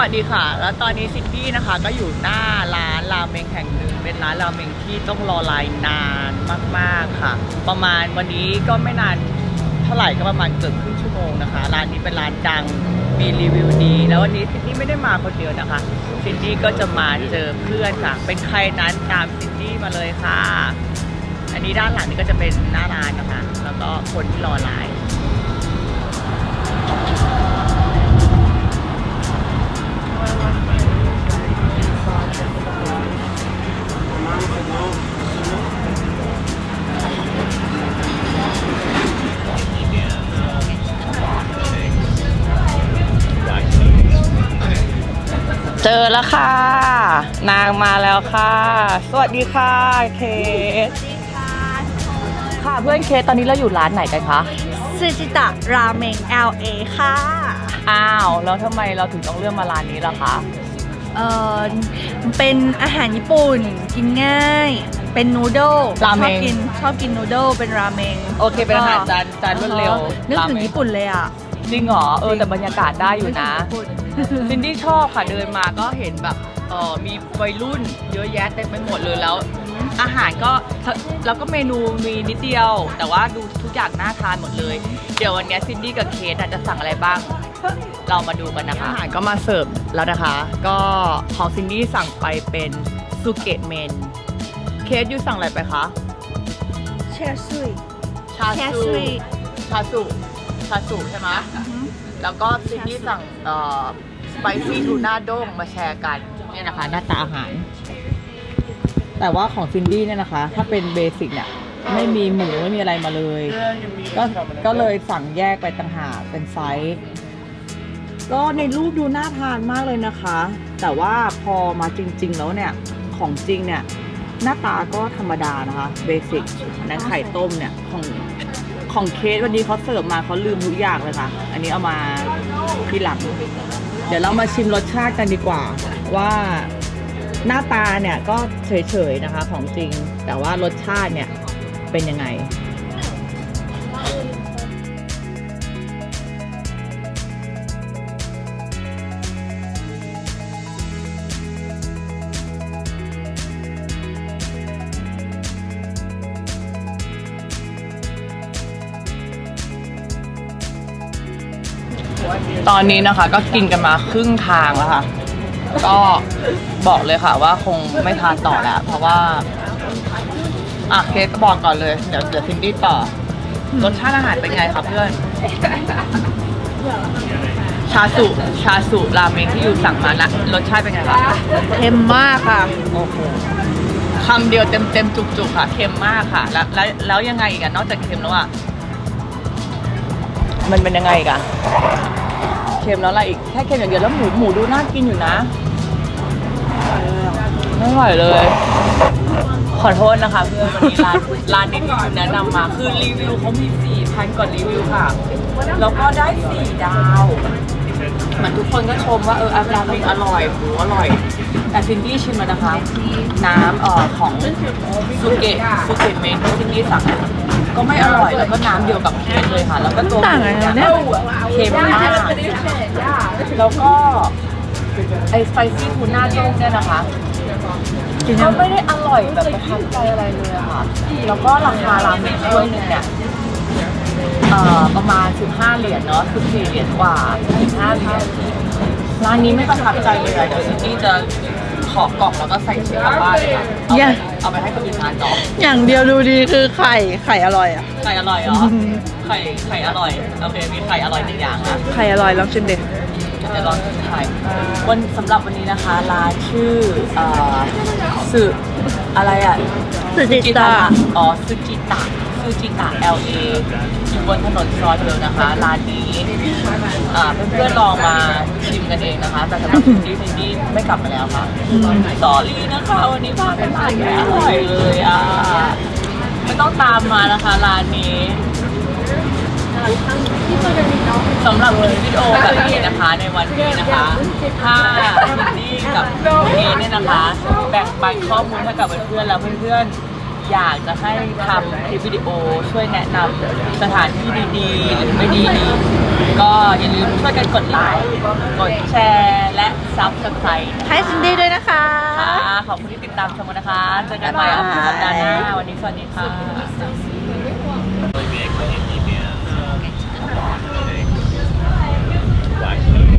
วัสดีค่ะ แล้วตอนนี้ซินดี้นะคะ ก็อยู่หน้าร้านราเมงแห่งหนึ่ง เป็นร้านราเมงที่ต้องรอไลน์นานมากๆค่ะ ประมาณวันนี้ก็ไม่นานเท่าไหร่ก็ประมาณเกือบครึ่งชั่วโมงนะคะ ร้านนี้เป็นร้านดัง มีรีวิวดี แล้ววันนี้ซินดี้ไม่ได้มาคนเดียวนะคะ ซินดี้ก็จะมาเจอเพื่อนค่ะ เป็นใครนั้นตามซินดี้มาเลยค่ะ อันนี้ด้านหลังนี่ก็จะเป็นหน้าร้านนะคะ แล้วก็คนที่รอไลน์ อแล้วค่ะ นางมาแล้วค่ะ สวัสดีค่ะเคสค่ะเพื่อนเคสตอนนี้เราอยู่ร้านไหนกันคะซูจิตะราเมง LA ค่ะ อ้าว แล้วทำไมเราถึงต้องเลือกมาร้านนี้ล่ะคะเอ่อเป็นอาหารญี่ปุ่นกินง่าย เป็นนูโดลราเมง ชอบกินชอบกินนูโดลเป็นราเมงโอเคเป็นอาหารจานจานรวดเร็วนึกถึงราเมญี่ปุ่นเลยอะ จริงเหรอเออแต่บรรยากาศได้อยู่นะกถึงญี่ปุ่น ซินดี้ชอบค่ะเดินมาก็เห็นแบบเออมีวัยรุ่นเยอะแยะเต็มไปหมดเลยแล้ว อาหารก็แล้วก็เมนูมีนิดเดียว แต่ว่าดูทุกอย่างน่าทานหมดเลย เดี๋ยววันเนี้ยซินดี้กับเคสอาจจะสั่งอะไรบ้าง เรามาดูกันนะคะอาหารก็มาเสิร์ฟแล้วนะคะ ก็ของซินดี้สั่งไปเป็นซูเกะเมน เคสยูสั่งอะไรไปคะเชอร์ซุยชาแคซูซุยชาสุชาสุใช่ไหม แล้วก็ซินดี้สั่งเอ่อสไปซี่ทูน่าด้งมาแชร์กันเนี่ยนะคะ หน้าตาอาหาร แต่ว่าของซินดี้เนี่ยนะคะ ถ้าเป็นเบสิกเนี่ยไม่มีหมูไม่มีอะไรมาเลย ก็ก็เลยสั่งแยกไปต่างหากเป็นไซส์ก็ในรูปดูน่าทานมากเลยนะคะ แต่ว่าพอมาจริง ๆ แล้วเนี่ยของจริงเนี่ยหน้าตาก็ธรรมดานะคะเบสิกนั้นไข่ต้มเนี่ยของ ของเคสวันนี้เขาเสิร์ฟมาเขาลืมทุกอย่างเลยค่ะ อันนี้เอามาทีหลัง เดี๋ยวเรามาชิมรสชาติกันดีกว่าว่าหน้าตาเนี่ยก็เฉยๆนะคะของจริง แต่ว่ารสชาติเนี่ยเป็นยังไง ตอนนี้นะคะก็กินกันมาครึ่งทางแล้วค่ะ ก็บอกเลยค่ะว่าคงไม่ทานต่อแล้ว เพราะว่า อะเคสก็บอกก่อนเลย เดี๋ยวเดี๋ยวซินดี้ต่อรสชาติอาหารเป็นไงครับเพื่อน ชาสุชาสุราเมงที่อยู่สั่งมานะรสชาติเป็นไงคะเค็มมากค่ะโอ้โหคำเดียวเต็มเต็มๆจุกๆค่ะเค็มมากค่ะ แล้วแล้วแล้วยังไงอีกอะนอกจากเค็มแล้วอะมันเป็นยังไงอีกอะเค็มแล้วอะไรอีกแค่เค็มอย่างเดียวแล้วหมูหมูดูน่ากินอยู่นะไม่อร่อยเลย ขอโทษนะคะเพื่อนวันนี้ร้านร้านนี้ที่คุณแนะนำมาคือรีวิวเขามี4,000กว่ารีวิวค่ะ แล้วก็ได้4ดาวเหมือนทุกคนก็ชมว่าเอออาราเมงอร่อยหมูอร่อย แต่ซินดี้ชิมมานะคะ น้ำเอ่อของซูเกะซูเกะเมนที่ซินดี้สั่งอะ ก็ไม่อร่อยแล้วก็น้ำเดียวกับเค้กเลยค่ะ แล้วก็ตัวต่างกันนะเนี่ย เค็มมากแล้วก็ไอสไปซี่ทูน่าโจ้งเนี่ยนะคะกินก็ไม่ได้อร่อยแบบประทับใจอะไรเลยอะค่ะแล้วก็ราคาราเมงถ้วยหนึ่งเนี่ยเอ่อประมาณ 15 เหรียญเนาะ14เหรียญกว่า15เหรียญร้านนี้ไม่ประทับใจเลยอะเดี๋ยวซินดี้จะ ขอกล่องแล้วก็ใส่เช็คกลับบ้านเลยค่ะเอาไปเอาไปให้คนอื่นทานต่ออย่างเดียวดูดีคือไข่ไข่อร่อยอะ ไข่อร่อยเหรอไข่ไข่อร่อยโอเคมีไข่อร่อยหนึ่งอย่างนะไข่อร่อยลองชิมดิเดี๋ยวลองชิมไข่วันสำหรับวันนี้นะคะร้านชื่อเอ่อสึอะไรอะ สุจิตะอ๋อซูจิตะ ซูจิตะ LA อยู่บนถนนซอยเดิมนะคะ ร้านนี้อ่าเพื่อนๆลองมาชิมกันเองนะคะ แต่สำหรับซินดี้ซินดี้ไม่กลับมาแล้วค่ะสอรี่นะคะ วันนี้พาไปทานไม่อร่อยเลยอะไม่ต้องตามมานะคะ ร้านนี้สำหรับคลิปวิดีโอแบบนี้นะคะในวันนี้นะคะถ้าซินดี้กับเอเนี่ยนะคะ แบ่งปันข้อมูลให้กับเพื่อนๆแล้วเพื่อนๆ อยากจะให้ทำคลิปวิดีโอช่วยแนะนำสถานที่ดีๆ หรือไม่ดีๆก็อย่าลืมช่วยกันกดไลค์กดแชร์และซับสไครต์ให้ซินดี้ด้วยนะคะ ขอบคุณที่ติดตามชมนะคะ เจอกันใหม่อัพสัปดาห์หน้าวันนี้สวัสดีค่ะ Black.